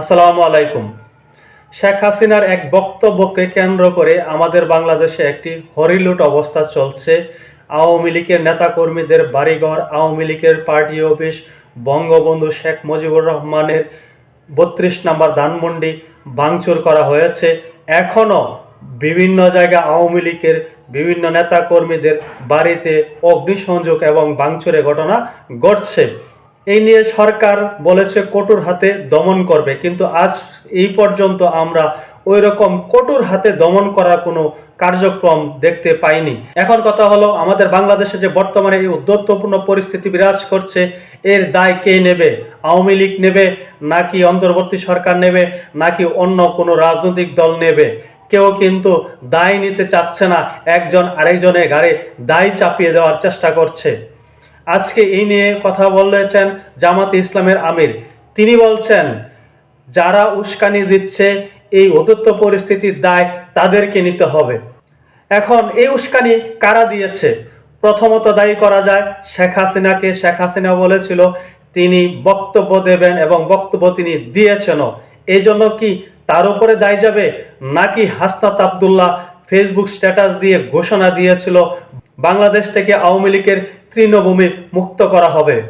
আসসালামু আলাইকুম। শেখ হাসিনার এক বক্তব্যকে কেন্দ্র করে আমাদের বাংলাদেশে একটি হরিলুট অবস্থা চলছে। আওয়ামী লীগের নেতাকর্মীদের বাড়িঘর, আওয়ামী লীগের পার্টি অফিস, বঙ্গবন্ধু শেখ মুজিবুর রহমানের বত্রিশ নম্বর ধানমন্ডি ভাঙচুর করা হয়েছে। এখনও বিভিন্ন জায়গা আওয়ামী লীগের বিভিন্ন নেতাকর্মীদের বাড়িতে অগ্নিসংযোগ এবং ভাঙচুরের ঘটনা ঘটছে। এই নিয়ে সরকার বলেছে কঠোর হাতে দমন করবে, কিন্তু আজ এই পর্যন্ত আমরা ওই রকম কঠোর হাতে দমন করার কোনো কার্যক্রম দেখতে পাইনি। এখন কথা হলো, আমাদের বাংলাদেশে যে বর্তমানে এই উদ্যত্তপূর্ণ পরিস্থিতি বিরাজ করছে, এর দায় কে নেবে? আওয়ামী লীগ নেবে? নাকি অন্তর্বর্তী সরকার নেবে? নাকি অন্য কোনো রাজনৈতিক দল নেবে? কেউ কিন্তু দায় নিতে চাচ্ছে না, একজন আরেকজনের ঘাড়ে দায় চাপিয়ে দেওয়ার চেষ্টা করছে। আজকে এই নিয়ে কথা বলেছেন জামাতে ইসলামের আমির। তিনি বলছেন, যারা উস্কানি দিচ্ছে, এই অদত্ত পরিস্থিতির দায় তাদেরকে নিতে হবে। এখন এই উস্কানি কারা দিয়েছে? প্রথমত দায়ী করা যায় শেখ হাসিনাকে। শেখ হাসিনা বলেছিল, তিনি বক্তব্য দেবেন এবং বক্তব্য তিনি দিয়েছেনও এই জন্য কি তার উপরে দায় যাবে? নাকি হাসনাত আবদুল্লাহ ফেসবুক স্ট্যাটাস দিয়ে ঘোষণা দিয়েছিল বাংলাদেশ থেকে আওয়ামী লীগের তৃণভূমি মুক্ত করা হবে।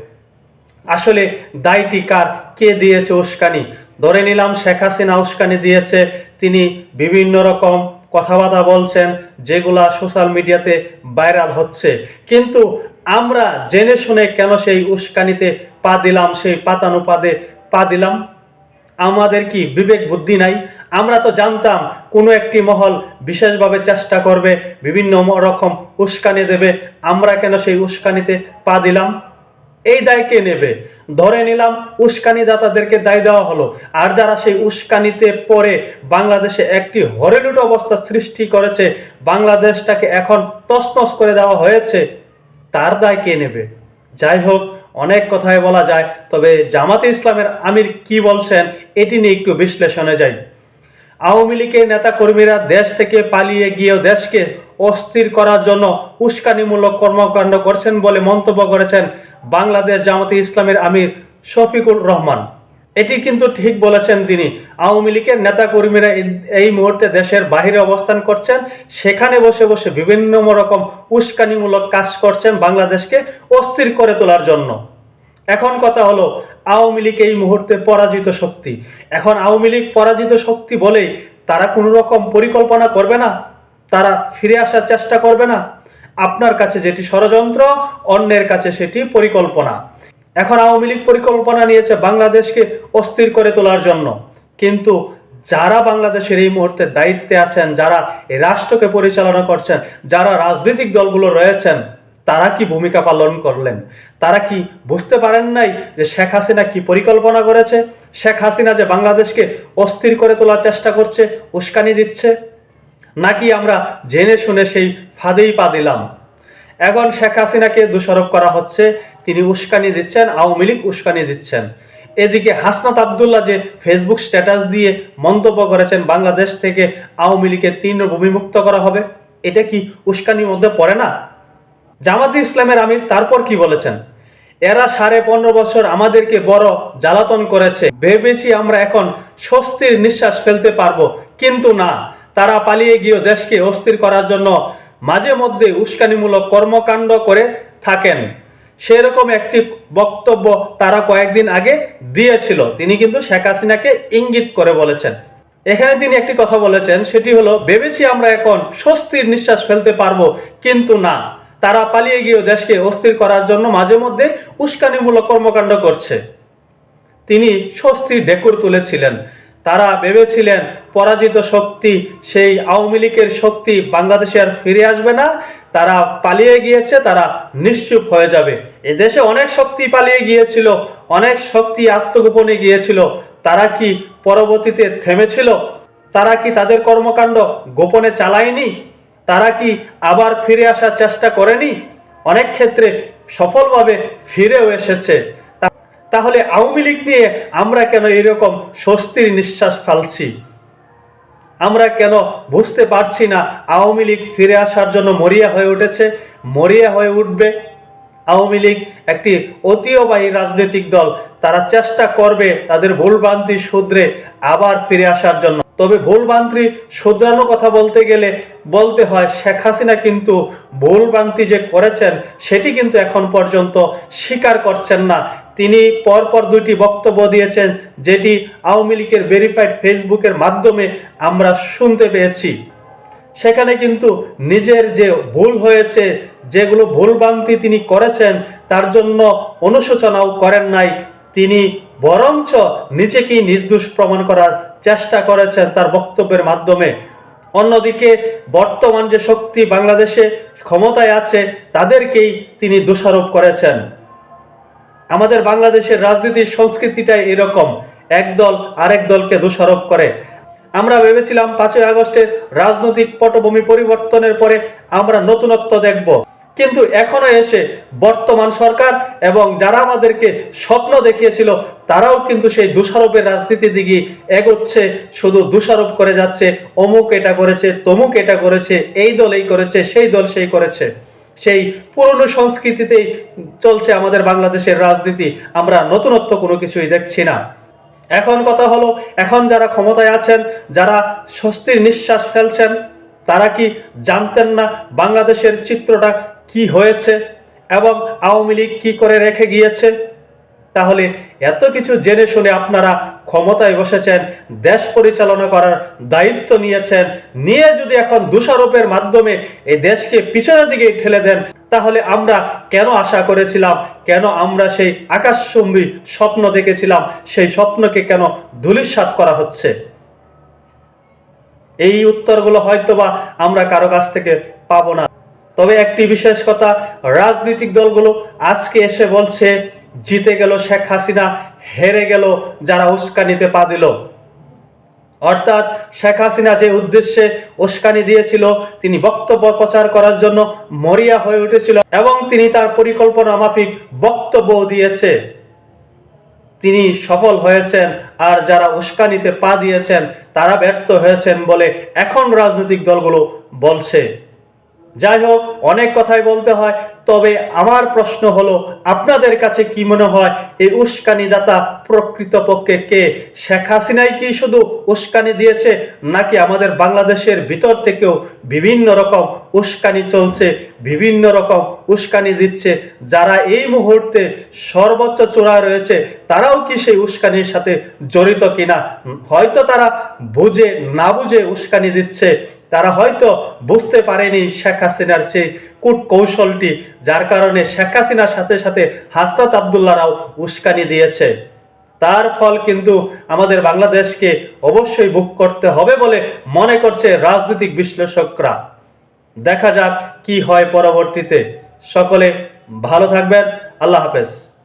আসলে দায়টি কার? কে দিয়েছে উস্কানি? ধরে নিলাম শেখ হাসিনা উস্কানি দিয়েছে। তিনি বিভিন্ন রকম কথাবার্তা বলছেন, যেগুলা সোশ্যাল মিডিয়াতে ভাইরাল হচ্ছে। কিন্তু আমরা জেনে শুনে কেন সেই উস্কানিতে পা দিলাম, সেই পাতানুপাদে পা দিলাম? আমাদের কি বিবেক বুদ্ধি নাই? আমরা তো জানতাম কোনো একটি মহল বিশেষভাবে চেষ্টা করবে, বিভিন্ন রকম উস্কানি দেবে, আমরা কেন সেই উস্কানিতে পা দিলাম? এই দায় কে নেবে? ধরে নিলাম উস্কানি দাতাদেরকে দায় দেওয়া হলো, আর যারা সেই উস্কানিতে পরে বাংলাদেশে একটি হরেলুট অবস্থা সৃষ্টি করেছে, বাংলাদেশটাকে এখন তছনছ করে দেওয়া হয়েছে, তার দায় কে নেবে? যাই হোক, অনেক কথাই বলা যায়, তবে জামাতে ইসলামের আমির কি বলছেন, এটি নিয়ে একটু বিশ্লেষণে যাই। আওয়ামী লীগের নেতা কর্মীরা দেশ থেকে পালিয়ে গিয়েও দেশকে অস্থির করার জন্য উস্কানিমূলক কর্মকাণ্ড করছেন বলে মন্তব্য করেছেন বাংলাদেশ জামাতে ইসলামের আমির শফিকুর রহমান। এটি কিন্তু ঠিক বলেছেন তিনি। আওয়ামী লীগের নেতা কর্মীরা এই মুহূর্তে দেশের বাহিরে অবস্থান করছেন। সেখানে বসে বসে বিভিন্ন রকম উস্কানিমূলক কাজ করছেন বাংলাদেশকে অস্থির করে তোলার জন্য। এখন কথা হলো আওয়ামী লীগ এই মুহূর্তে পরাজিত শক্তি। এখন আওয়ামী লীগ পরাজিত শক্তি বলেই তারা কোনো রকম পরিকল্পনা করবে না, তারা ফিরে আসার চেষ্টা করবে না। আপনার কাছে যেটি ষড়যন্ত্র, অন্যের কাছে সেটি পরিকল্পনা। এখন আওয়ামী লীগ পরিকল্পনা নিয়েছে বাংলাদেশকে অস্থির করে তোলার জন্য। কিন্তু যারা বাংলাদেশের এই মুহূর্তে দায়িত্বে আছেন, যারা রাষ্ট্রকে পরিচালনা করছেন, যারা রাজনৈতিক দলগুলো রয়েছেন, তারা কি ভূমিকা পালন করলেন? তারা কি বুঝতে পারেন নাই যে শেখ হাসিনা কি পরিকল্পনা করেছে? শেখ হাসিনা যে বাংলাদেশকে অস্থির করে তোলার চেষ্টা করছে, উস্কানি দিচ্ছে? নাকি আমরা জেনে শুনে সেই ফাঁদেই পা দিলাম? এখন শেখ হাসিনাকে দোষারোপ করা হচ্ছে, তিনি উস্কানি দিচ্ছেন, আওয়ামী লীগ উস্কানি দিচ্ছেন। এদিকে হাসনাত আবদুল্লাহ যে ফেসবুক স্ট্যাটাস দিয়ে মন্তব্য করেছেন, বাংলাদেশ থেকে আওয়ামী লীগের তিন ভূমিমুক্ত করা হবে, এটা কি উস্কানির মধ্যে পড়ে না? জামাতে ইসলামের আমির তারপর কি বলেছেন? এরা সাড়ে পনেরো বছর আমাদেরকে বড় জ্বালাতন করেছে। ভেবেছি আমরা এখন স্বস্তির নিঃশ্বাস ফেলতে পারব, কিন্তু না। তারা পালিয়ে গিয়ে দেশকে অস্থির করার জন্য মাঝে মধ্যে উস্কানিমূলক কর্মকাণ্ড করে থাকেন। সেরকম একটি বক্তব্য তারা কয়েকদিন আগে দিয়েছিল। তিনি কিন্তু শেখ হাসিনাকে ইঙ্গিত করে বলেছেন। এখানে তিনি একটি কথা বলেছেন, সেটি হলো, ভেবেছি আমরা এখন স্বস্তির নিঃশ্বাস ফেলতে পারব, কিন্তু না। তারা পালিয়ে গিয়ে দেশকে অস্থির করার জন্য মাঝে মধ্যে উস্কানিমূলক কর্মকাণ্ড করছে। তিনি স্বস্তির ডেকুর তুলেছিলেন। তারা ভেবেছিলেন পরাজিত শক্তি, সেই আওয়ামী লীগের শক্তি বাংলাদেশে আর ফিরে আসবে না। তারা পালিয়ে গিয়েছে, তারা নিশ্চুপ হয়ে যাবে। এদেশে অনেক শক্তি পালিয়ে গিয়েছিল, অনেক শক্তি আত্মগোপনে গিয়েছিল। তারা কি পরবর্তীতে থেমেছিল? তারা কি তাদের কর্মকাণ্ড গোপনে চালায়নি? তারা কি আবার ফিরে আসার চেষ্টা করেনি? অনেক ক্ষেত্রে সফলভাবে ফিরেও এসেছে। তাহলে আওয়ামী লীগ নিয়ে আমরা কেন এরকম স্বস্তির নিঃশ্বাস ফালছি? আমরা কেন বুঝতে পারছি না আওয়ামী লীগ ফিরে আসার জন্য মরিয়া হয়ে উঠেছে? মরিয়া হয়ে উঠবে। আওয়ামী লীগ একটি অতীয়বাহী রাজনৈতিক দল। তারা চেষ্টা করবে তাদের ভুলভ্রান্তি শুধরে আবার ফিরে আসার জন্য। তবে ভুলভ্রান্তি শুধরানোর কথা বলতে গেলে বলতে হয়, শেখ হাসিনা কিন্তু ভুলভ্রান্তি যে করেছেন, সেটি কিন্তু এখন পর্যন্ত স্বীকার করছেন না। তিনি পরপর দুটি বক্তব্য দিয়েছেন, যেটি আওয়ামী লীগের ভেরিফাইড ফেসবুকের মাধ্যমে আমরা শুনতে পেয়েছি। সেখানে কিন্তু নিজের যে ভুল হয়েছে, যেগুলো ভুলভ্রান্তি তিনি করেছেন, তার জন্য অনুশোচনাও করেন নাই। তিনি বরঞ্চ নিজেকেই নির্দোষ প্রমাণ করার চেষ্টা করেছেন তার বক্তব্যের মাধ্যমে। অন্যদিকে বর্তমান যে শক্তি বাংলাদেশে ক্ষমতায় আছে, তাদেরকেই তিনি দোষারোপ করেছেন। আমাদের বাংলাদেশের রাজনীতির সংস্কৃতিটাই এরকম একদল আরেক দলকে দোষারোপ করে। আমরা ভেবেছিলাম পাঁচই আগস্টের রাজনৈতিক পটভূমি পরিবর্তনের পরে আমরা নতুনত্ব দেখব। কিন্তু এখনও এসে বর্তমান সরকার এবং যারা আমাদেরকে স্বপ্ন দেখিয়েছিল, তারাও কিন্তু সেই দোষারোপের রাজনীতি দিকে এগোচ্ছে, শুধু দোষারোপ করে যাচ্ছে, অমুক এটা করেছে, তমুক এটা করেছে, এই দল এই করেছে, সেই দল সেই করেছে। সেই পুরনো সংস্কৃতিতেই চলছে আমাদের বাংলাদেশের রাজনীতি, আমরা নতুনত্ব কোনো কিছুই দেখছি না। এখন কথা হলো, এখন যারা ক্ষমতায় আছেন, যারা স্বস্তির নিঃশ্বাস ফেলছেন, তারা কি জানতেন না বাংলাদেশের চিত্রটা কি হয়েছে এবং আওয়ামী লীগ কি করে রেখে গিয়েছে? তাহলে এত কিছু জেনে শুনে আপনারা ক্ষমতায় বসেছেন, দেশ পরিচালনা করার দায়িত্ব নিয়েছেন, নিয়ে যদি এখন দোষারোপের মাধ্যমে এই দেশকে পিছনের দিকে ঠেলে দেন, তাহলে আমরা কেন আশা করেছিলাম, কেন আমরা সেই আকাশচুম্বী স্বপ্ন দেখেছিলাম, সেই স্বপ্নকে কেন ধূলিসাৎ করা হচ্ছে? এই উত্তরগুলো হয়তোবা আমরা কারও কাছ থেকে পাবো না। তবে একটি বিশেষ কথা, রাজনৈতিক দলগুলো আজকে এসে বলছে, জিতে গেল শেখ হাসিনা, হেরে গেল যারা উস্কানিতে পা দিল। অর্থাৎ শেখ হাসিনা যে উদ্দেশ্যে উস্কানি দিয়েছিল, তিনি বক্তব্য প্রচার করার জন্য মরিয়া হয়ে উঠেছিল এবং তিনি তার পরিকল্পনা মাফিক বক্তব্য দিয়েছে। তিনি সফল হয়েছেন আর যারা উস্কানিতে পা দিয়েছেন, তারা ব্যর্থ হয়েছেন বলে এখন রাজনৈতিক দলগুলো বলছে। যাই হোক, অনেক কথাই বলতে হয়, তবে আমার প্রশ্ন হলো, আপনাদের কাছে কি মনে হয়, এই উস্কানিদাতা প্রকৃতপক্ষে কে? শেখ হাসিনাই কি শুধু উস্কানি দিয়েছে, নাকি আমাদের বাংলাদেশের ভিতর থেকেও বিভিন্ন রকম উস্কানি চলছে, বিভিন্ন রকম উস্কানি দিচ্ছে, যারা এই মুহূর্তে সর্বোচ্চ চূড়ায় রয়েছে, তারাও কি সেই উস্কানির সাথে জড়িত কিনা? হয়তো তারা বুঝে, না বুঝে উস্কানি দিচ্ছে তারা হয়তো বুঝতে পারেনি শেখ হাসিনার সেই কূট কৌশলটি যার কারণে শেখ হাসিনার সাথে সাথে হাসনাত আবদুল্লাহরাও উস্কানি দিয়েছে। তার ফল কিন্তু আমাদের বাংলাদেশকে অবশ্যই বুক করতে হবে বলে মনে করছে রাজনৈতিক বিশ্লেষকরা। দেখা যাক কি হয় পরবর্তীতে। সকলে ভালো থাকবেন। আল্লাহ হাফেজ।